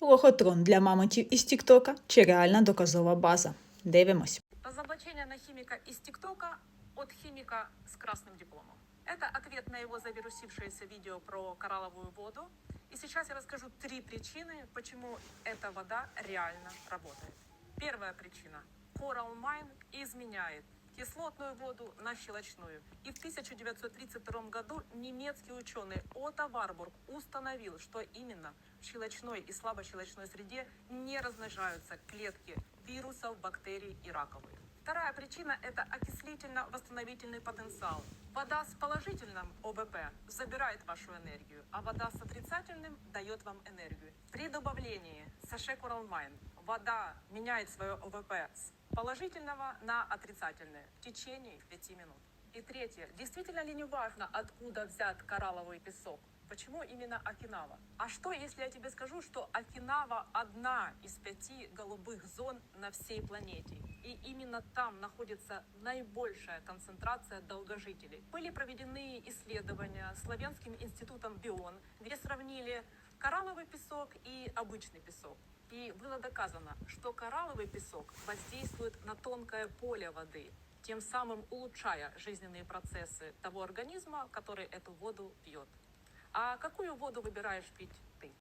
Лохотрон для мамонтів із Тіктока чи реальна доказова база. Дивимось. Разоблачение на химика из ТикТока от химика с красным дипломом. Это ответ на его завирусившееся видео про коралловую воду. И сейчас я расскажу три причины, почему эта вода реально работает. Первая причина. Coral Mine изменяет кислотную воду на щелочную. И в 1932 году немецкий ученый Отто Варбург установил, что именно в щелочной и слабощелочной среде не размножаются клетки вирусов, бактерий и раковых. Вторая причина – это окислительно-восстановительный потенциал. Вода с положительным ОВП забирает вашу энергию, а вода с отрицательным дает вам энергию. При добавлении Саше Коралмайн вода меняет свое ОВП с положительного на отрицательное в течение 5 минут. И третье. Действительно ли не важно, откуда взят коралловый песок? Почему именно Окинава? А что, если я тебе скажу, что Окинава одна из пяти голубых зон на всей планете? И именно там находится наибольшая концентрация долгожителей. Были проведены исследования Славянским институтом БИОН, где сравнили коралловый песок и обычный песок. И было доказано, что коралловый песок воздействует на тонкое поле воды, тем самым улучшая жизненные процессы того организма, который эту воду пьет. А какую воду выбираешь пить ты?